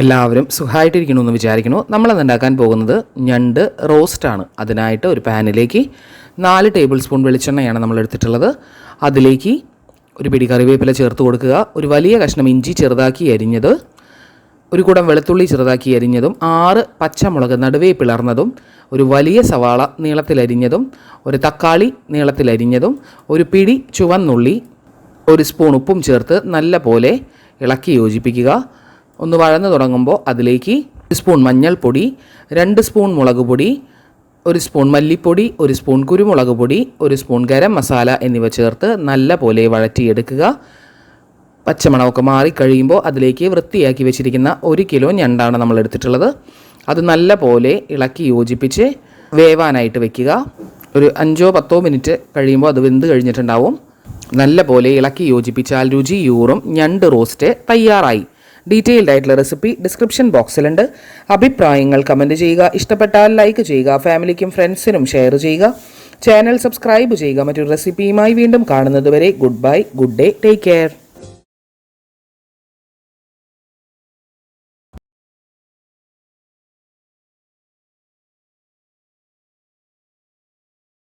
എല്ലാവരും സുഖമായിട്ടിരിക്കണമെന്ന് വിചാരിക്കുന്നു. നമ്മളത് ഉണ്ടാക്കാൻ പോകുന്നത് ഞണ്ട് റോസ്റ്റാണ്. അതിനായിട്ട് ഒരു പാനിലേക്ക് നാല് ടേബിൾ സ്പൂൺ വെളിച്ചെണ്ണയാണ് നമ്മൾ എടുത്തിട്ടുള്ളത്. അതിലേക്ക് ഒരു പിടി കറിവേപ്പില ചേർത്ത് കൊടുക്കുക. ഒരു വലിയ കഷ്ണം ഇഞ്ചി ചെറുതാക്കി അരിഞ്ഞത് ഒരു കുടം വെളുത്തുള്ളി ചെറുതാക്കി അരിഞ്ഞതും ആറ് പച്ചമുളക് നടുവേ പിളർന്നതും ഒരു വലിയ സവാള നീളത്തിലരിഞ്ഞതും ഒരു തക്കാളി നീളത്തിലരിഞ്ഞതും ഒരു പിടി ചുവന്നുള്ളി ഒരു സ്പൂൺ ഉപ്പും ചേർത്ത് നല്ല പോലെ ഇളക്കി യോജിപ്പിക്കുക. ഒന്ന് വഴന്നു തുടങ്ങുമ്പോൾ അതിലേക്ക് സ്പൂൺ മഞ്ഞൾപ്പൊടി രണ്ട് സ്പൂൺ മുളക് പൊടി ഒരു സ്പൂൺ മല്ലിപ്പൊടി ഒരു സ്പൂൺ കുരുമുളക് പൊടി ഒരു സ്പൂൺ ഗരം മസാല എന്നിവ ചേർത്ത് നല്ല പോലെ വഴറ്റിയെടുക്കുക. പച്ചമണമൊക്കെ മാറിക്കഴിയുമ്പോൾ അതിലേക്ക് വൃത്തിയാക്കി വെച്ചിരിക്കുന്ന ഒരു കിലോ ഞണ്ടാണ് നമ്മൾ എടുത്തിട്ടുള്ളത്. അത് നല്ല പോലെ ഇളക്കി യോജിപ്പിച്ച് വേവാനായിട്ട് വെക്കുക. ഒരു അഞ്ചോ പത്തോ മിനിറ്റ് കഴിയുമ്പോൾ അത് വെന്ത് കഴിഞ്ഞിട്ടുണ്ടാവും. നല്ല പോലെ ഇളക്കി യോജിപ്പിച്ചാൽ രുചിയൂറും. ഞണ്ട് റോസ്റ്റ് തയ്യാറായി. ഡീറ്റെയിൽഡ് ആയിട്ടുള്ള റെസിപ്പി ഡിസ്ക്രിപ്ഷൻ ബോക്സിലുണ്ട്. അഭിപ്രായങ്ങൾ കമന്റ് ചെയ്യുക. ഇഷ്ടപ്പെട്ടാൽ ലൈക്ക് ചെയ്യുക. ഫാമിലിക്കും ഫ്രണ്ട്സിനും ഷെയർ ചെയ്യുക. ചാനൽ സബ്സ്ക്രൈബ് ചെയ്യുക. മറ്റൊരു റെസിപ്പിയുമായി വീണ്ടും കാണുന്നതുവരെ good bye good day take care